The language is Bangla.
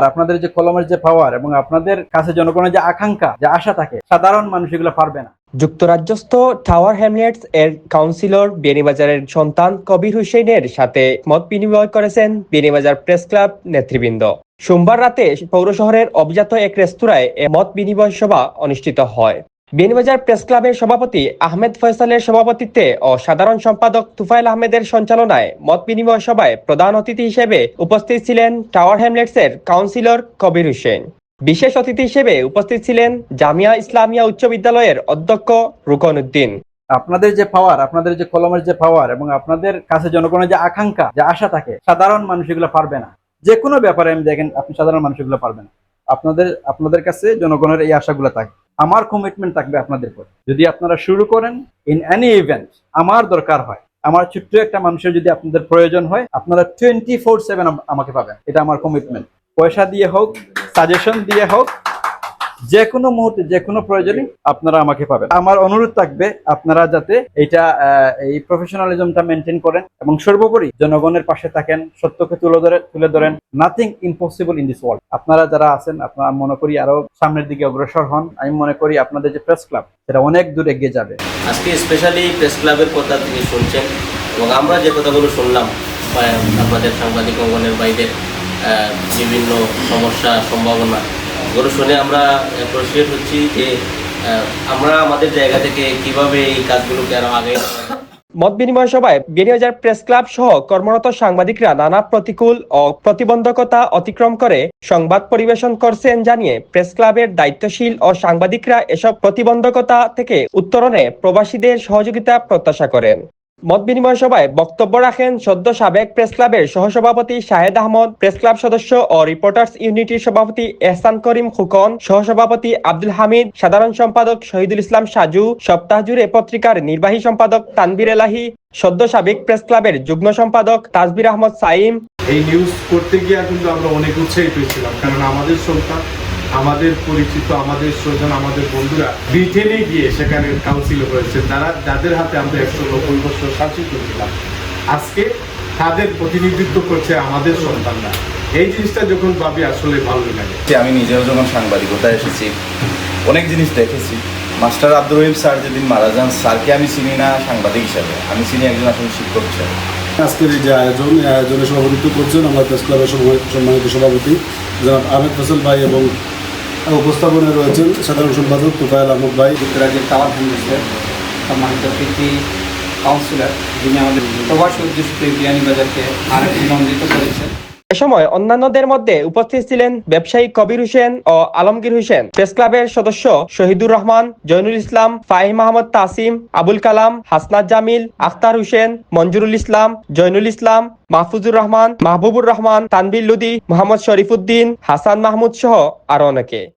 আর আপনাদের যে কলমের যে পাওয়ার এবং আপনাদের কাছে জনগণের যে আকাঙ্ক্ষা, যে আশা থাকে, সাধারণ মানুষ এগুলো পারবে না। যুক্তরাজ্যস্থ টাওয়ার হ্যামলেটস এর কাউন্সিলর বেনিবাজারের সন্তান কবির হুসেনের সাথে মত বিনিময় করেছেন বেনিবাজার প্রেস ক্লাব নেতৃবৃন্দ। সোমবার রাতে পৌর শহরের অভিজাত এক রেস্তোরাঁয় মত বিনিময় সভা অনুষ্ঠিত হয়। বেনিবাজার প্রেস ক্লাবের সভাপতি আহমেদ ফয়সালের সভাপতিত্বে ও সাধারণ সম্পাদক তুফাইল আহমেদের সঞ্চালনায় মত বিনিময় সভায় প্রধান অতিথি হিসেবে উপস্থিত ছিলেন টাওয়ার হ্যামলেটসের কাউন্সিলর কবির হোসেন। বিশেষ অতিথি হিসেবে উপস্থিত ছিলেন জামিয়া ইসলামিয়া উচ্চ বিদ্যালয়ের অধ্যক্ষ রুকন উদ্দিন। আপনাদের যে পাওয়ার আপনাদের যে কলমের যে পাওয়ার এবং আপনাদের কাছে জনগণের যে আকাঙ্ক্ষা, যে আশা থাকে, সাধারণ মানুষ এগুলো পারবে না। যে কোনো ব্যাপারে আমি দেখেন, আপনি সাধারণ মানুষ এগুলো পারবে না। আপনাদের আপনাদের কাছে জনগণের এই আশাগুলো থাকে। আমার কমিটমেন্ট থাকবে আপনাদের উপর। যদি আপনারা শুরু করেন ইন এনি ইভেন্ট আমার দরকার হয়। আমার ছোট্ট একটা মানুষের যদি আপনাদের প্রয়োজন হয়, আপনারা টোয়েন্টি ফোর সেভেন আমাকে পাবেন। এটা আমার কমিটমেন্ট পয়সা দিয়ে হোক সাজেশন দিয়ে হোক যে কোনো মুহূর্তে যে কোনো প্রয়োজনে আপনারা আমাকে পাবেন। আমার অনুরোধ থাকবে আপনারা যাতে এটা এই প্রফেশনালিজমটা মেনটেন করেন এবং সর্বোপরি জনগণের পাশে থাকেন সত্যকে তুলে ধরে তুলে ধরেন। Nothing impossible in this world আপনারা যারা আছেন আপনারা মনে করি আরও সামনের দিকে অগ্রসর হন। আমি মনে করি আপনাদের যে প্রেস ক্লাব সেটা অনেক দূর এগিয়ে যাবে। আজকে স্পেশালি প্রেস ক্লাবের কথা তিনি শুনছেন এবং আমরা যে কথাগুলো শুনলাম বা আপনাদের সাংবাদিক অঙ্গনের বাইরে আহ, বিভিন্ন সমস্যা সম্ভাবনা এগুলো শুনে আমরা অ্যাপ্রোসিয়েট হচ্ছি যে আমরা আমাদের জায়গা থেকে কীভাবে এই কাজগুলোকে আরও আগে মত বিনিময় সভায় বেনিবাজার প্রেস ক্লাব সহ কর্মরত সাংবাদিকরা নানা প্রতিকূল ও প্রতিবন্ধকতা অতিক্রম করে সংবাদ পরিবেশন করছেন জানিয়ে প্রেস ক্লাবের দায়িত্বশীল ও সাংবাদিকরা এসব প্রতিবন্ধকতা থেকে উত্তরণে প্রবাসীদের সহযোগিতা প্রত্যাশা করেন। মত বিনিময় সভায় বক্তব্য রাখেন সদ্য সাবেক প্রেস ক্লাবের সহসভাপতি শাহেদ আহমদ, প্রেস ক্লাব সদস্য ও রিপোর্টার্স ইউনিটির সভাপতি এহসান করিম খুকন, সহসভাপতি আব্দুল হামিদ, সাধারণ সম্পাদক শহীদুল ইসলাম সাজু, সপ্তাহ জুড়ে পত্রিকার নির্বাহী সম্পাদক তানবির এলাহি, সদ্য সাবেক প্রেস ক্লাবের যুগ্ম সম্পাদক তাজবির আহমদ সাইম। এই নিউজ করতে গিয়ে কিন্তু আমরা অনেক উৎসাহিত ছিলাম কারণ আমাদের সন্তান আমাদের পরিচিত আমাদের স্বজন আমাদের বন্ধুরা ব্রিটেনে গিয়ে সেখানে কাউন্সিল হয়েছে যারা যাদের হাতে আমরা একশো নব্বই বছর শাসিত ছিলাম আজকে তাদের প্রতিনিধিত্ব করছে আমাদের সন্তানরা। এই জিনিসটা যখন ভাবি আসলে ভালো লাগে। যে আমি নিজেও যখন সাংবাদিকতায় এসেছি অনেক জিনিস দেখেছি। মাস্টার আব্দুর রহিম স্যার যেদিন মারা যান স্যারকে আমি চিনি না সাংবাদিক হিসাবে আমি চিনি একজন আসলে শিক্ষক হিসাবে। আজকের এই যে আয়োজন এই আয়োজনে সভাপতিত্ব করছেন আমার প্রেস ক্লাবের সম্মানিত- সম্মানিত সভাপতি জনাব আহমেদ ফসল ভাই এবং উপস্থাপনায় রয়েছেন সাধারণ সম্পাদক তোফায়ল আহমদ ভাই, যুক্তরাজ্যের টাওয়ার হ্যান্ডেলসের সম্মানিত কৃতি কাউন্সিলর, যিনি আমাদের প্রবাসী উদ্দেশ্যে বিয়ানীবাজারকে আরেকটি নন্দিত করেছেন। এ সময় অন্যান্যদের মধ্যে উপস্থিত ছিলেন ব্যবসায়ী কবির হোসেন ও আলমগীর হোসেন। প্রেস ক্লাবের সদস্য শহীদুর রহমান জৈনুল ইসলাম, ফাহিম আহমদ তাসিম, আবুল কালাম, হাসনাত জামিল, আখতার হোসেন, মঞ্জুরুল ইসলাম, জয়নুল ইসলাম, মাহফুজুর রহমান, মাহবুবুর রহমান তানবির লুদি, মোহাম্মদ শরীফুদ্দিন, হাসান মাহমুদ সহ আরও অনেকে।